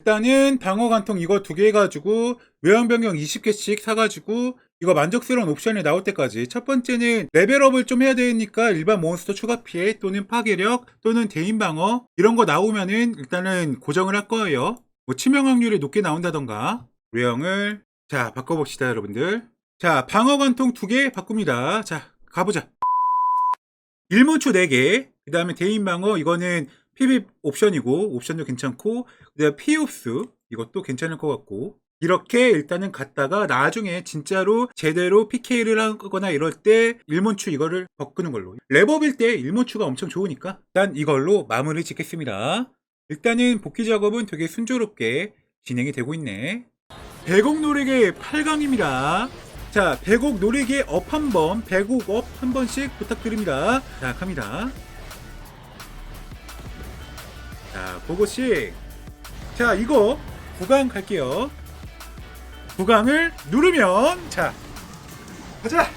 일단은 방어 관통 이거 두개 해가지고 외형 변경 20개씩 사가지고 이거 만족스러운 옵션이 나올 때까지 첫 번째는 레벨업을 좀 해야 되니까 일반 몬스터 추가 피해 또는 파괴력 또는 대인 방어 이런 거 나오면은 일단은 고정을 할 거예요. 뭐 치명 확률이 높게 나온다던가 외형을 자 바꿔봅시다 여러분들. 자 방어 관통 두 개 바꿉니다. 자 가보자. 일문추 4개, 그 다음에 대인 방어, 이거는 PB 옵션이고, 옵션도 괜찮고, 그 다음에 피옵스, 이것도 괜찮을 것 같고, 이렇게 일단은 갔다가 나중에 진짜로 제대로 PK를 하거나 이럴 때 일문추 이거를 바꾸는 걸로. 랩업일 때 일문추가 엄청 좋으니까 일단 이걸로 마무리 짓겠습니다. 일단은 복귀 작업은 되게 순조롭게 진행이 되고 있네. 배곡 노래계 8강입니다. 자, 배곡 노래계 업한 번, 배곡 업한 번씩 부탁드립니다. 자, 갑니다. 자, 그것씩. 자, 이거 구강 갈게요. 구강을 누르면, 자, 가자!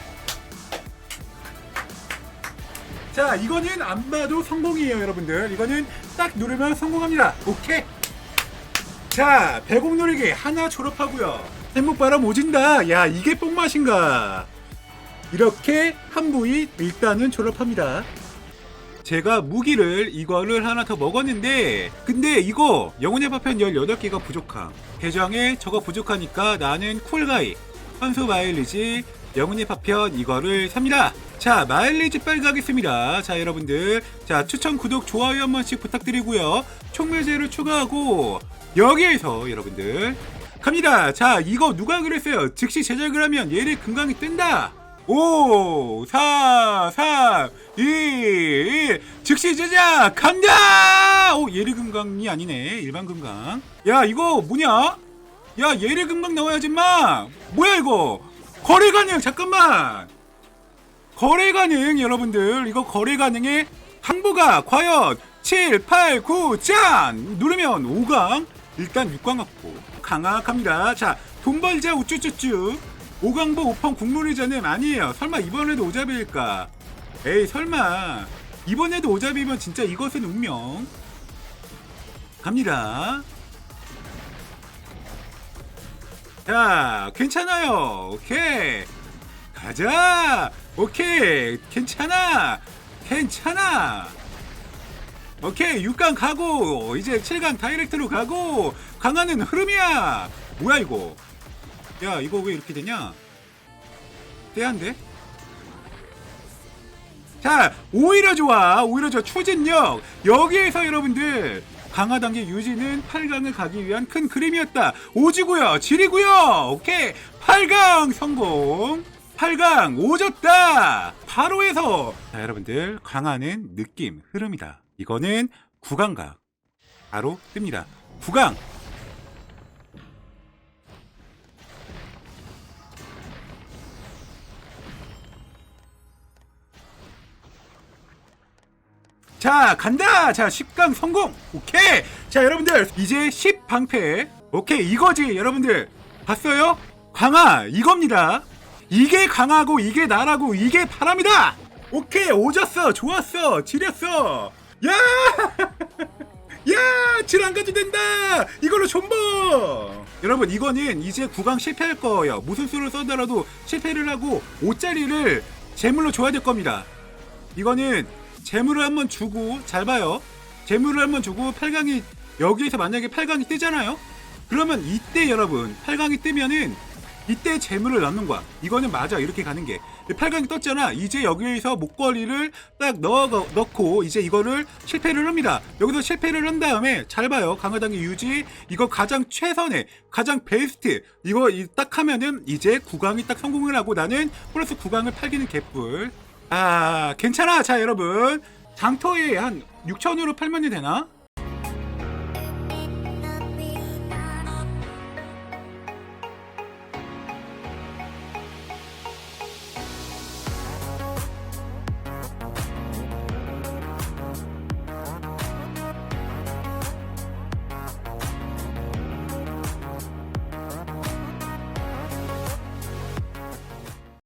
자, 이거는 안 봐도 성공이에요, 여러분들. 이거는 딱 누르면 성공합니다. 오케이! 자, 배곡 누리기 하나 졸업하고요. 행복바람 오진다. 야, 이게 뽕맛인가? 이렇게 한 부위 일단은 졸업합니다. 제가 무기를 이거를 하나 더 먹었는데 근데 이거 영혼의 파편 18개가 부족함. 대장에 저거 부족하니까 나는 쿨가이, 선수 마일리지, 영혼의 파편 이거를 삽니다. 자, 마일리지 빨리 가겠습니다. 자, 여러분들. 자, 추천, 구독, 좋아요 한 번씩 부탁드리고요. 총매제를 추가하고 여기에서 여러분들 갑니다. 자, 이거 누가 그랬어요? 즉시 제작을 하면 얘를 금강이 뜬다. 5, 4, 3, 2, 1. 즉시 제작 간다! 오, 예리 금강이 아니네. 일반 금강. 야, 이거 뭐냐? 야, 예리 금강 나와야지, 마! 뭐야, 이거? 거래 가능, 잠깐만! 거래 가능, 여러분들. 이거 거래 가능해. 항보가 과연 7, 8, 9, 짠! 누르면 5강. 일단 6강 갖고 강악합니다. 자, 돈 벌자 우쭈쭈쭈. 5강보 5펑 국물이자는 아니에요. 설마 이번에도 오잡일까? 에이, 설마. 이번에도 오잡이면 진짜 이것은 운명. 갑니다. 자, 괜찮아요. 오케이. 가자. 오케이. 괜찮아. 괜찮아. 오케이 6강 가고 이제 7강 다이렉트로 가고 강하는 흐름이야 뭐야 이거 야 이거 왜 이렇게 되냐? 떼한데? 자 오히려 좋아. 오히려 좋아. 추진력. 여기에서 여러분들 강화 단계 유지는 8강을 가기 위한 큰 그림이었다. 오지고요. 지리고요. 오케이. 8강 성공. 8강 오졌다. 바로에서. 자 여러분들 강화는 느낌 흐름이다. 이거는 구강각. 바로 뜹니다. 구강 자 간다 자 10강 성공 오케이 자 여러분들 이제 10방패 오케이 이거지 여러분들 봤어요 강화 이겁니다 이게 강하고 이게 나라고 이게 바람이다 오케이 오졌어 좋았어 지렸어 야! 야! 질안가지 된다! 이걸로 존버! 여러분, 이거는 이제 구강 실패할 거예요. 무슨 수를 써더라도 실패를 하고 5짜리를 재물로 줘야 될 겁니다. 이거는 재물을 한번 주고, 잘 봐요. 재물을 한번 주고 8강이, 여기에서 만약에 8강이 뜨잖아요? 그러면 이때 여러분, 8강이 뜨면은 이때 재물을 넣는 거야. 이거는 맞아. 이렇게 가는 게. 8강이 떴잖아. 이제 여기에서 목걸이를 딱 넣어, 넣고 이제 이거를 실패를 합니다. 여기서 실패를 한 다음에 잘 봐요. 강화단계 유지. 이거 가장 최선의, 가장 베스트. 이거 이- 딱 하면은 이제 구강이 딱 성공을 하고 나는 플러스 구강을 팔기는 개뿔. 아, 괜찮아. 자, 여러분. 장터에 한 6천으로 팔면 되나?